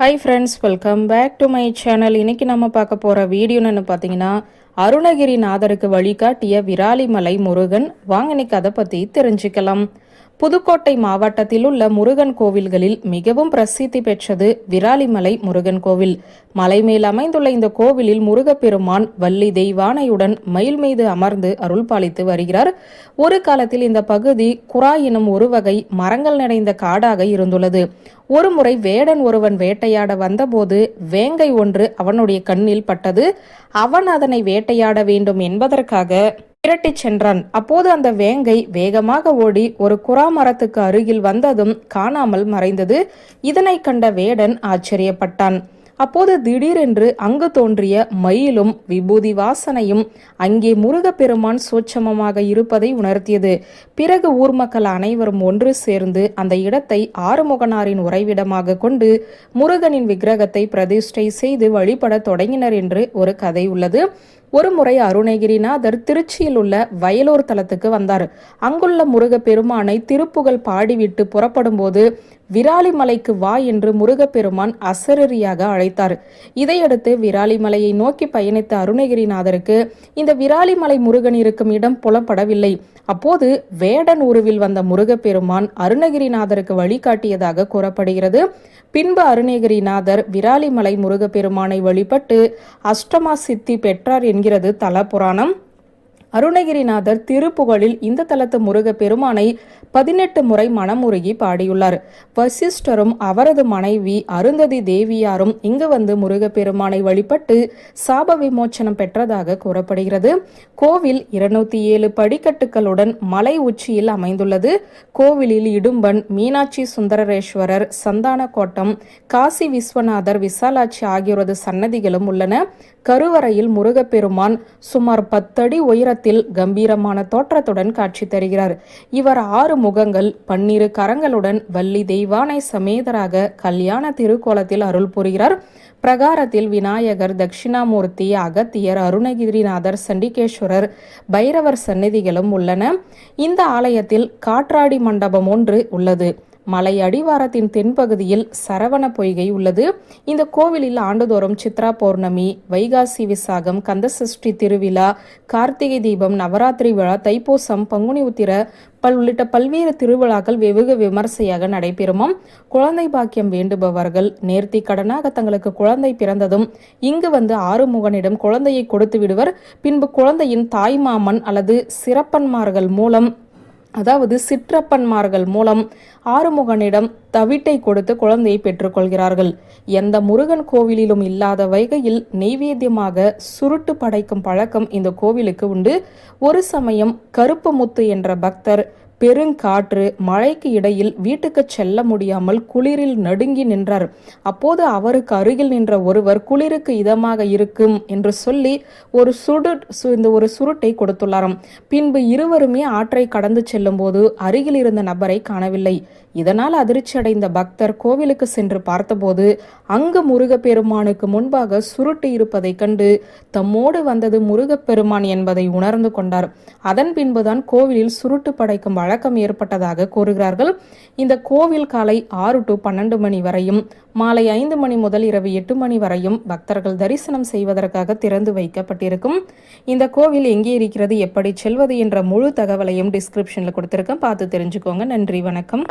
Hi friends welcome back to my channel இன்னைக்கு நம்ம பார்க்க போகிற வீடியோன்னு பார்த்தீங்கன்னா அருணகிரி நாதருக்கு வழிகாட்டிய விராலிமலை முருகன். வாங்க இன்னைக்கு அதை தெரிஞ்சுக்கலாம். புதுக்கோட்டை மாவட்டத்தில் உள்ள முருகன் கோவில்களில் மிகவும் பிரசித்தி பெற்றது விராலிமலை முருகன் கோவில். மலை மேல் அமைந்துள்ள இந்த கோவிலில் முருகப்பெருமான் வள்ளி தெய்வானையுடன் மயில் மீது அமர்ந்து அருள் பாலித்து வருகிறார். ஒரு காலத்தில் இந்த பகுதி குரா எனும் ஒரு வகை மரங்கள் நிறைந்த காடாக இருந்துள்ளது. ஒருமுறை வேடன் ஒருவன் வேட்டையாட வந்தபோது வேங்கை ஒன்று அவனுடைய கண்ணில் பட்டது. அவன் அதனை வேட்டையாட வேண்டும் என்பதற்காக விரட்டிச் சென்றான். அப்போது அந்த வேங்கை வேகமாக ஓடி ஒரு குறா மரத்துக்கு அருகில் வந்ததும் காணாமல் மறைந்தது. இதனை கண்ட வேடன் ஆச்சரியப்பட்டான். அப்போது திடீரென்று அங்கு தோன்றிய மயிலும் விபூதி வாசனையும் அங்கே முருகப்பெருமான் சூட்சமமாக இருப்பதை உணர்த்தியது. பிறகு ஊர் மக்கள் அனைவரும் ஒன்று சேர்ந்து அந்த இடத்தை ஆறுமுகனாரின் உறைவிடமாக கொண்டு முருகனின் விக்கிரகத்தை பிரதிஷ்டை செய்து வழிபட தொடங்கினர் என்று ஒரு கதை உள்ளது. ஒரு முறை அருணகிரிநாதர் திருச்சியில் உள்ள வயலூர் தலத்துக்கு வந்தார். அங்குள்ள முருக பெருமானை திருப்புகழ் பாடிவிட்டு புறப்படும் போது விராலிமலைக்கு வா என்று முருகப்பெருமான் அசரரியாக அழைத்தார். இதையடுத்து விராலிமலையை நோக்கி பயணித்த அருணகிரிநாதருக்கு இந்த விராலிமலை முருகன் இருக்கும் இடம் புலப்படவில்லை. அப்போது வேடன் உருவில் வந்த முருகப்பெருமான் அருணகிரிநாதருக்கு வழிகாட்டியதாக கூறப்படுகிறது. பின்பு அருணகிரிநாதர் விராலிமலை முருகப்பெருமானை வழிபட்டு அஷ்டமா சித்தி பெற்றார் என்கிறது தல புராணம் அருணகிரிநாதர் திருப்புகழில் இந்த தலத்து முருக பெருமானை பதினெட்டு முறை மனமுருகி பாடியுள்ளார். வசிஷ்டரும் அவரது மனைவி அருந்ததி தேவியாரும் இங்கு வந்து முருக பெருமானை வழிபட்டு சாப விமோச்சனம் பெற்றதாக கூறப்படுகிறது. கோவில் இருநூத்தி ஏழு படிக்கட்டுகளுடன் மலை உச்சியில் அமைந்துள்ளது. கோவிலில் இடும்பன் மீனாட்சி சுந்தரேஸ்வரர் சந்தான கோட்டம் காசி விஸ்வநாதர் விசாலாட்சி ஆகியோரது சன்னதிகளும் உள்ளன. கருவறையில் முருகப்பெருமான் சுமார் பத்தடி உயரத்தில் கம்பீரமான தோற்றத்துடன் காட்சி தருகிறார். இவர் ஆறு முகங்கள் பன்னிரு கரங்களுடன் வள்ளி தெய்வானை சமேதராக கல்யாண திருக்கோலத்தில் அருள் புரிகிறார். பிரகாரத்தில் விநாயகர் தட்சிணாமூர்த்தி அகத்தியர் அருணகிரிநாதர் சண்டிகேஸ்வரர் பைரவர் சந்நிதிகளும் உள்ளன. இந்த ஆலயத்தில் காற்றாடி மண்டபம் ஒன்று உள்ளது. மலை அடிவாரத்தின் தென்பகுதியில் சரவண பொய்கை உள்ளது. இந்த கோவிலில் ஆண்டுதோறும் சித்ரா பௌர்ணமி வைகாசி விசாகம் கந்தசஷ்டி திருவிழா கார்த்திகை தீபம் நவராத்திரி விழா தைப்பூசம் பங்குனி உத்திர பல் உள்ளிட்ட பல்வேறு திருவிழாக்கள் வெகு விமர்சையாக நடைபெறுமாம். குழந்தை பாக்கியம் வேண்டுபவர்கள் நேர்த்தி கடனாக தங்களுக்கு குழந்தை பிறந்ததும் இங்கு வந்து ஆறுமுகனிடம் குழந்தையை கொடுத்து விடுவர். பின்பு குழந்தையின் தாய்மாமன் அல்லது சிறப்பன்மார்கள் மூலம் அதாவது சிற்றப்பன்மார்கள் மூலம் ஆறுமுகனிடம் தவிட்டை கொடுத்து குழந்தையை பெற்றுக்கொள்கிறார்கள். எந்த முருகன் கோவிலிலும் இல்லாத வைகையில் நெய்வேத்தியமாக சுருட்டு படைக்கும் பழக்கம் இந்த கோவிலுக்கு உண்டு. ஒரு சமயம் கருப்பு முத்து என்ற பக்தர் பெருங்காற்று மழைக்கு இடையில் வீட்டுக்கு செல்ல முடியாமல் குளிரில் நடுங்கி நின்றார். அப்போது அவருக்கு அருகில் நின்ற ஒருவர் குளிருக்கு இதமாக இருக்கும் என்று சொல்லி ஒரு சுடு இந்த ஒரு சுருட்டை கொடுத்துள்ளாராம். பின்பு இருவருமே ஆற்றை கடந்து செல்லும்போது அருகில் இருந்த நபரை காணவில்லை. இதனால் அதிர்ச்சி அடைந்த பக்தர் கோவிலுக்கு சென்று பார்த்தபோது அங்கு முருகப்பெருமானுக்கு முன்பாக சுருட்டு இருப்பதை கண்டு தம்மோடு வந்தது முருகப்பெருமான் என்பதை உணர்ந்து கொண்டார். அதன் பின்புதான் கோவிலில் சுருட்டு படைக்கும் வழக்கம் ஏற்பட்டதாக கூறுகிறார்கள். இந்த கோவில் காலை ஆறு டு பன்னெண்டு மணி வரையும் மாலை ஐந்து மணி முதல் இரவு எட்டு மணி வரையும் பக்தர்கள் தரிசனம் செய்வதற்காக திறந்து வைக்கப்பட்டிருக்கும். இந்த கோவில் எங்கே இருக்கிறது எப்படி செல்வது என்ற முழு தகவலையும் டிஸ்கிரிப்ஷனில் கொடுத்துருக்கேன். பார்த்து தெரிஞ்சுக்கோங்க. நன்றி வணக்கம்.